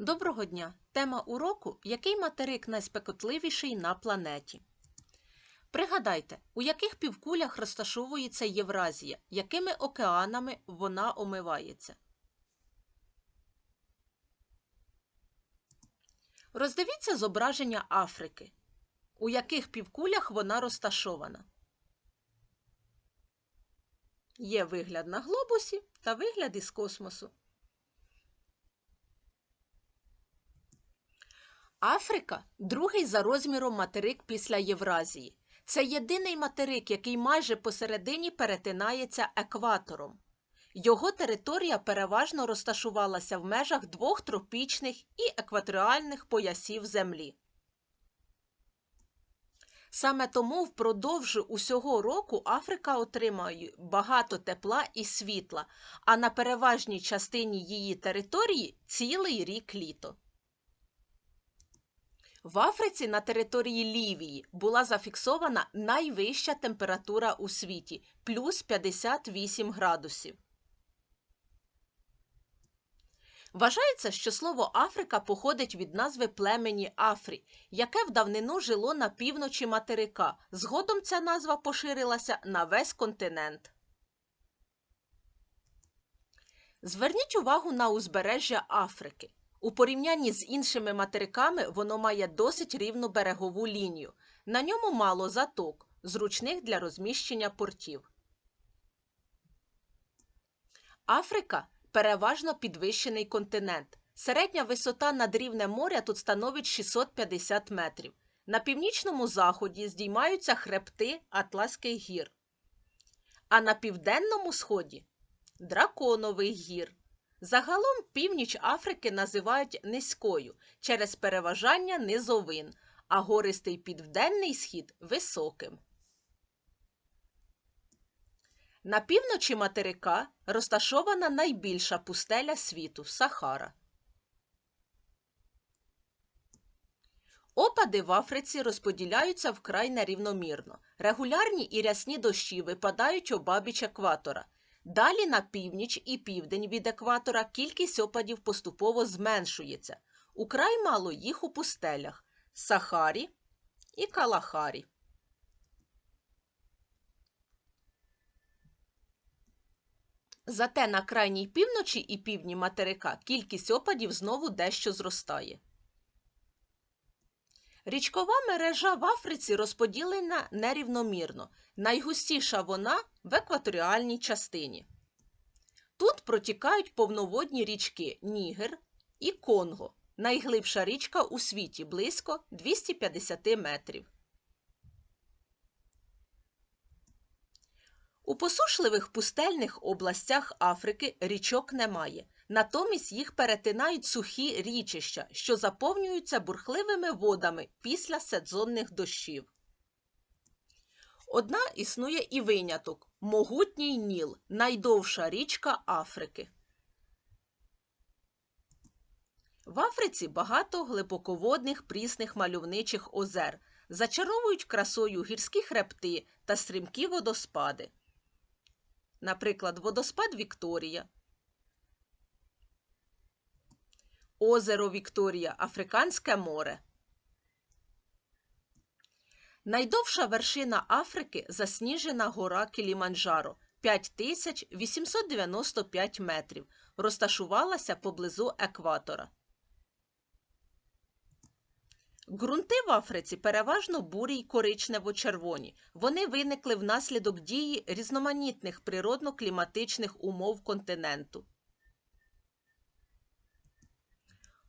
Доброго дня! Тема уроку Який материк найспекотливіший на планеті? Пригадайте, у яких півкулях розташовується Євразія, якими океанами вона омивається? Роздивіться зображення Африки. У яких півкулях вона розташована? Є вигляд на глобусі та вигляд із космосу. Африка другий за розміром материк після Євразії. Це єдиний материк, який майже посередині перетинається екватором. Його територія переважно розташувалася в межах двох тропічних і екваторіальних поясів Землі. Саме тому впродовж усього року Африка отримує багато тепла і світла, а на переважній частині її території цілий рік літо. В Африці на території Лівії була зафіксована найвища температура у світі плюс 58 градусів. Вважається, що слово Африка походить від назви племені Афрі, яке в давнину жило на півночі материка. Згодом ця назва поширилася на весь континент. Зверніть увагу на узбережжя Африки. У порівнянні з іншими материками воно має досить рівну берегову лінію. На ньому мало заток, зручних для розміщення портів. Африка переважно підвищений континент. Середня висота над рівнем моря тут становить 650 метрів. На північному заході здіймаються хребти Атласських гір. А на південному сході драконових гір. Загалом північ Африки називають низькою через переважання низовин, а гористий південний схід високим. На півночі материка розташована найбільша пустеля світу Сахара. Опади в Африці розподіляються вкрай нерівномірно. Регулярні і рясні дощі випадають обабіч екватора. Далі на північ і південь від екватора кількість опадів поступово зменшується. Украй мало їх у пустелях Сахарі і Калахарі. Зате на крайній півночі і півдні материка кількість опадів знову дещо зростає. Річкова мережа в Африці розподілена нерівномірно. Найгустіша вона в екваторіальній частині. Тут протікають повноводні річки Нігер і Конго. Найглибша річка у світі близько 250 метрів. У посушливих пустельних областях Африки річок немає. Натомість їх перетинають сухі річища, що заповнюються бурхливими водами після сезонних дощів. Одна існує і виняток могутній Ніл, найдовша річка Африки. В Африці багато глибоководних прісних мальовничих озер, зачаровують красою гірські хребти та стрімкі водоспади. Наприклад, водоспад Вікторія, Озеро Вікторія, Африканське море. Найдовша вершина Африки засніжена гора Кіліманджаро 5895 метрів. Розташувалася поблизу екватора. Ґрунти в Африці переважно бурі й коричнево-червоні. Вони виникли внаслідок дії різноманітних природно-кліматичних умов континенту.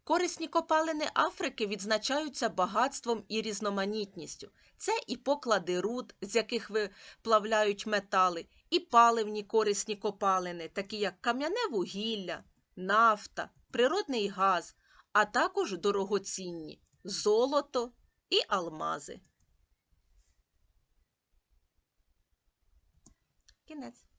Корисні копалини Африки відзначаються багатством і різноманітністю. Це і поклади руд, з яких виплавляють метали, і паливні корисні копалини, такі як кам'яне вугілля, нафта, природний газ, а також дорогоцінні золото і алмази. Кінець.